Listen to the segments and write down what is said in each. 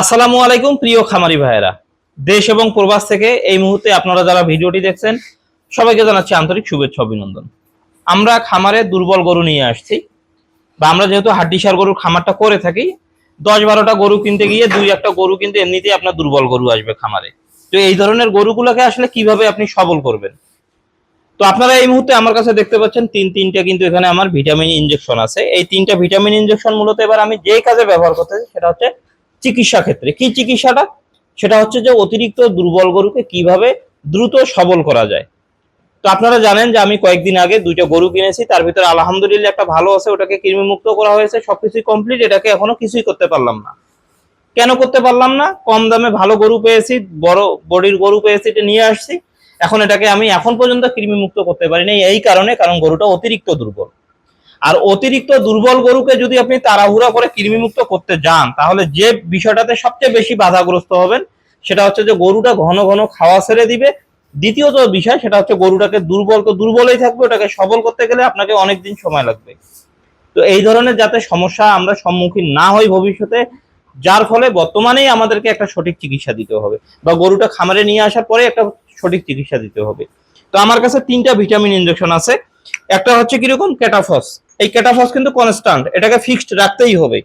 আসসালামু আলাইকুম, প্রিয় খামারি ভাইয়েরা। দেশ এবং প্রবাস থেকে এই মুহূর্তে আপনারা যারা ভিডিওটি দেখছেন, সবাইকে জানাচ্ছি আন্তরিক শুভেচ্ছা, অভিনন্দন। আমরা খামারে দুর্বল গরু নিয়ে আসছি। বা আমরা যেহেতু হাড্ডিসার গরুর খামারটা করে থাকি, দশ বারোটা গরু কিনতে গিয়ে দুই একটা গরু কিন্তু এমনিতেই আপনার দুর্বল গরু আসবে খামারে। তো এই ধরনের গরুগুলোকে আসলে কীভাবে আপনি সবল করবেন? তো আপনারা এই মুহূর্তে আমার কাছে দেখতে পাচ্ছেন, তিন তিনটা কিন্তু এখানে আমার ভিটামিন ইনজেকশন আছে। এই তিনটা ভিটামিন ইনজেকশন মূলত এবার আমি যে কাজে ব্যবহার করতেছি, সেটা হচ্ছে চিকিৎসা ক্ষেত্রে। কি চিকিৎসাটা? সেটা হচ্ছে যে অতিরিক্ত দুর্বল গরুকে কীভাবে দ্রুত সবল করা যায়। তো আপনারা জানেন যে আমি কয়েকদিন আগে দুইটা গরু কিনেছি, তার ভিতরে আলহামদুলিল্লাহ একটা ভালো আছে, ওটাকে কৃমি মুক্ত করা হয়েছে, সবকিছুই কমপ্লিট এটাকে এখনও কিছুই করতে পারলাম না। কেন করতে পারলাম না? কম দামে ভালো গরু পেয়েছি, বড় বডির গরু পেয়েছি, এটা নিয়ে আসছি। এখন এটাকে আমি এখন পর্যন্ত কৃমি মুক্ত করতে পারিনি, এই কারণে, কারণ গরুটা অতিরিক্ত দুর্বল। আর অতিরিক্ত দুর্বল গরুকে যদি আপনি তাড়াহুড়া করে কৃমিমুক্ত করতে যান, তাহলে যে বিষয়টাতে সবচেয়ে বেশি বাধাগ্রস্ত হবেন, সেটা হচ্ছে যে গরুটা ঘন ঘন খাওয়া ছেড়ে দিবে। দ্বিতীয়ত বিষয়, সেটা হচ্ছে গরুটাকে দুর্বল, তো দুর্বলই থাকবে, ওটাকে সবল করতে গেলে আপনাকে অনেক দিন সময় লাগবে। তো এই ধরনের যাতে সমস্যা আমরা সম্মুখীন না হই ভবিষ্যতে, যার ফলে বর্তমানেই আমাদেরকে একটা সঠিক চিকিৎসা দিতে হবে বা গরুটা খামারে নিয়ে আসার পরে একটা সঠিক চিকিৎসা দিতে হবে। তো আমার কাছে তিনটা ভিটামিন ইনজেকশন আছে। একটা হচ্ছে কীরকম? ক্যাটাফস এই ক্যাটাফস কিন্তু কনস্ট্যান্ট এটাকে ফিক্সড রাখতেই হবে।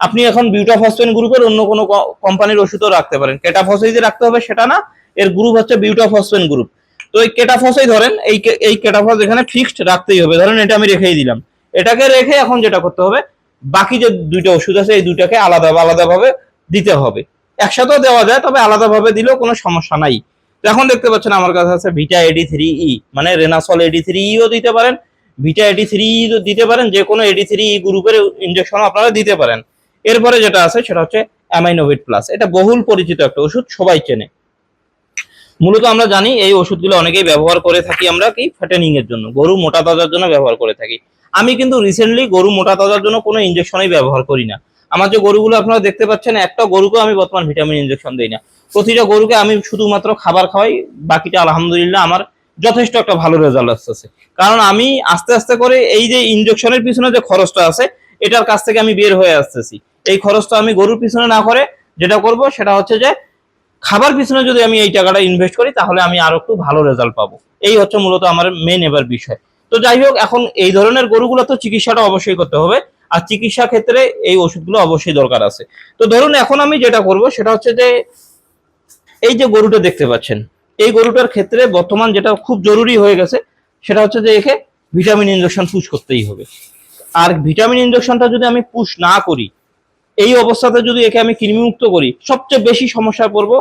আপনি এখন বিউটাফসফেন গ্রুপের অন্য কোনো কোম্পানির ওষুধও রাখতে পারেন। ক্যাটাফসই যে রাখতে হবে, সেটা না, এর গ্রুপ হচ্ছে বিউটাফসফেন গ্রুপ তো এই ক্যাটাফসই ধরেন, এই এই ক্যাটাফস এখানে ফিক্সড রাখতেই হবে। ধরেন এটা আমি রেখেই দিলাম। এটাকে রেখে এখন যেটা করতে হবে, বাকি যে দুইটা ওষুধ আছে, এই দুইটাকে আলাদা আলাদাভাবে দিতে হবে। একসাথেও দেওয়া যায়, তবে আলাদাভাবে দিলেও কোনো সমস্যা নাই। এখন দেখতে পাচ্ছেন আমার কাছে আছে ভিটা এডি থ্রি ই মানে রেনাসল এডি থ্রি ইও দিতে পারেন। ভিটা এডি থ্রি দিতে পারেন যে কোনো এডি থ্রি গ্রুপের ইনজেকশন আপনারা দিতে পারেন। এরপরে যেটা আছে, সেটা হচ্ছে অ্যামাইনোভিট প্লাস এটা বহুল পরিচিত একটা ওষুধ, সবাই চেনে। মূলত আমরা জানি, এই ওষুধগুলো অনেকেই ব্যবহার করে থাকি আমরা কি ফ্যাটেনিং এর জন্য। গরু মোটা তাজার জন্য ব্যবহার করে থাকি। আমি কিন্তু রিসেন্টলি গরু মোটা তাজার জন্য কোনো ইনজেকশনই ব্যবহার করি না। আমার যে গরুগুলো আপনারা দেখতে পাচ্ছেন, একটা গরুকে আমি বর্তমান ভিটামিন ইনজেকশন দিই না। প্রতিটা গরুকে আমি শুধুমাত্র খাবার খাওয়াই, বাকিটা আলহামদুলিল্লাহ আমার যথেষ্ট একটা ভালো রেজাল্ট আসতেছে। কারণ আমি আস্তে আস্তে করে এই যে ইনজেকশনের পিছনে যে খরচটা আছে, এটার কাছ থেকে আমি বের হয়ে আসতেছি। এই খরচটা আমি গরুর পিছনে না করে যেটা করব সেটা হচ্ছে যে, খাবার পিছনে যদি আমি এই টাকাটা ইনভেস্ট করি, তাহলে আমি আরও একটু ভালো রেজাল্ট পাবো। এই হচ্ছে মূলত আমার মেন এবার বিষয়। তো যাই হোক, এখন এই ধরনের গরুগুলো তো চিকিৎসাটা অবশ্যই করতে হবে, আর চিকিৎসা ক্ষেত্রে এই ওষুধগুলো অবশ্যই দরকার আছে। তো ধরুন, এখন আমি যেটা করব সেটা হচ্ছে যে, এই যে গরুটা দেখতে পাচ্ছেন এই গরুটার ক্ষেত্রে বর্তমান যেটা খুব জরুরি হয়ে গেছে, সেটা হচ্ছে যে একে ভিটামিন ইনজেকশন পুশ করতেই হবে। আর ভিটামিন ইনজেকশনটা যদি আমি পুশ না করি, এই অবস্থাতে যদি একে আমি কৃমিমুক্ত করি, সবচেয়ে বেশি সমস্যায় পড়ব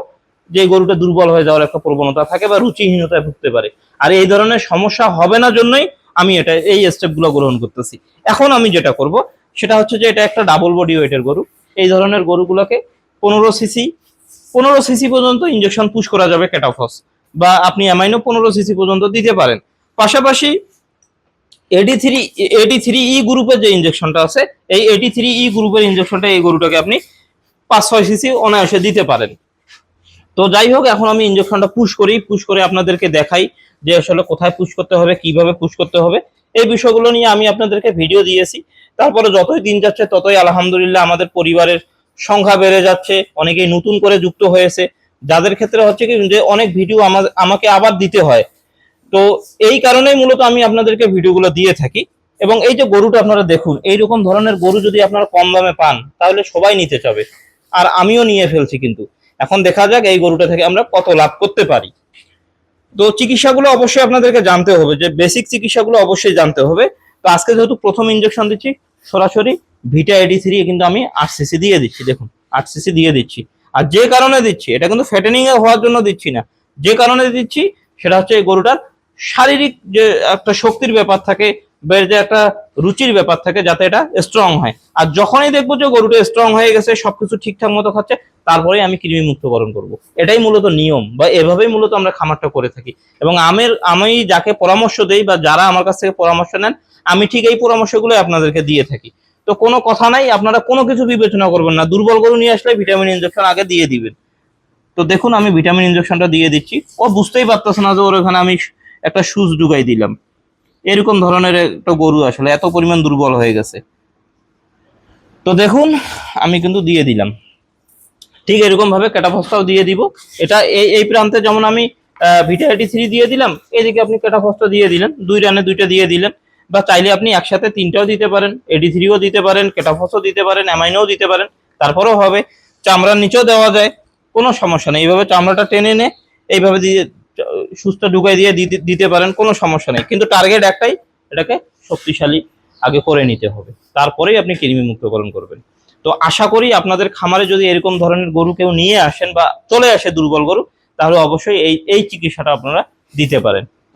যে গরুটা দুর্বল হয়ে যাওয়ার একটা প্রবণতা থাকে বা রুচিহীনতায় ভুগতে পারে। আর এই ধরনের সমস্যা হবে না জন্যই আমি এটা, এই স্টেপগুলো গ্রহণ করতেছি। এখন আমি যেটা করব, সেটা হচ্ছে যে এটা একটা ডাবল বডি ওয়েটের গরু। এই ধরনের গরুগুলোকে পনেরো সিসি পনেরো সিসি পর্যন্ত ইনজেকশন পুশ করা যাবে ক্যাটাফস বা আপনি অ্যামাইনো পনেরো সিসি পর্যন্ত দিতে পারেন। পাশাপাশি এডি থ্রি এডি থ্রি ই গ্রুপের যে ইনজেকশনটা আছে, এই এডি থ্রি ই গ্রুপের ইনজেকশনটা এই গরুটাকে আপনি পাঁচ ছয় সিসি অনায়াসে দিতে পারেন। তো যাই হোক, এখন আমি ইনজেকশনটা পুশ করি পুশ করে আপনাদেরকে দেখাই যে আসলে কোথায় পুশ করতে হবে, কীভাবে পুশ করতে হবে। এই বিষয়গুলো নিয়ে আমি আপনাদেরকে ভিডিও দিয়েছি। তারপরে যতই দিন যাচ্ছে, ততই আলহামদুলিল্লাহ আমাদের পরিবারের সংখ্যা বেড়ে যাচ্ছে, অনেকেই নতুন করে যুক্ত হয়েছে। যাদের ক্ষেত্রে হচ্ছে কি যে অনেক ভিডিও আমা- আমাকে আবার দিতে হয়। তো এই কারণেই মূলত আমি আপনাদেরকে ভিডিওগুলো দিয়ে থাকি। এবং এই যে গরুটা আপনারা দেখুন, এইরকম ধরনের গরু যদি আপনারা কম দামে পান, তাহলে সবাই নিতে চাবে। আর আমিও নিয়ে ফেলছি কিন্তু। এখন দেখা যাক এই গরুটা থেকে আমরা কত লাভ করতে পারি। তো চিকিৎসাগুলো অবশ্যই আপনাদেরকে জানতে হবে, যে বেসিক চিকিৎসাগুলো অবশ্যই জানতে হবে। তো আজকে যেহেতু প্রথম ইনজেকশন দিচ্ছি, সরাসরি ভিটা এডি থ্রি কিন্তু আমি আট সিসি দিয়ে দিচ্ছি, দেখুন আট সিসি দিয়ে দিচ্ছি। আর যে কারণে দিচ্ছি, এটা কিন্তু ফ্যাটেনিং হওয়ার জন্য দিচ্ছি না। যে কারণে দিচ্ছি, সেটা হচ্ছে এই গরুটার শারীরিক যে একটা শক্তির ব্যাপার থাকে বা যে একটা রুচির ব্যাপার থাকে, যাতে এটা স্ট্রং হয়। আর যখনই দেখব যে গরুটা স্ট্রং হয়ে গেছে, সবকিছু ঠিকঠাক মতো খাচ্ছে তারপরে আমি কৃমি মুক্তকরণ করব। এটাই মূলত নিয়ম বা এভাবেই মূলত আমরা খামারটা করে থাকি। এবং আমের, আমি যাকে পরামর্শ দেই বা যারা আমার কাছ থেকে পরামর্শ নেন, আমি ঠিক এই পরামর্শগুলো আপনাদেরকে দিয়ে থাকি। তো কোনো কথা নাই, আপনারা কোনো কিছু বিবেচনা করবেন না। দুর্বল গরু নিয়ে আসলে ভিটামিন ইনজেকশন আগে দিয়ে দিবেন। তো দেখুন, আমি ভিটামিন ইনজেকশনটা দিয়ে দিচ্ছি। ও বুঝতেই পারতেছে না যে ওর ওখানে আমি একটা সুচ ঢুকাই দিলাম। এরকম ধরনের একটা গরু আসলে এত পরিমাণ দুর্বল হয়ে গেছে। তো দেখুন, আমি কিন্তু দিয়ে দিলাম। ঠিক এরকম ভাবে ক্যাটাফসটাও দিয়ে দিব। এটা এই এই প্রান্তে যেমন আমি ভিটাইটি থ্রি দিয়ে দিলাম, এদিকে আপনি ক্যাটাফসটা দিয়ে দিলেন। দুই রানে দুইটা দিয়ে দিলেন। বা চাইলে আপনি একসাথে তিনটাও দিতে পারেন এডি থ্রিও দিতে পারেন ক্যাটাফসও দিতে পারেন অ্যামাইনোও দিতে পারেন, তারপরেও হবে। চামড়ার নিচেও দেওয়া যায়, কোনো সমস্যা নেই। এইভাবে চামড়াটা টেনে নে এইভাবে দিয়ে, সুস্থ ঢুকাই দিয়ে দিতে পারেন, কোনো সমস্যা নেই। কিন্তু টার্গেট একটাই, এটাকে শক্তিশালী আগে করে নিতে হবে। তারপরেই আপনি কৃমি মুক্তকরণ করবেন। তো আশা করি আপনাদের খামারে যদি এরকম ধরনের গরু কেউ নিয়ে আসেন বা চলে আসে দুর্বল গরু, তাহলে অবশ্যই এই এই চিকিৎসাটা আপনারা দিতে পারেন।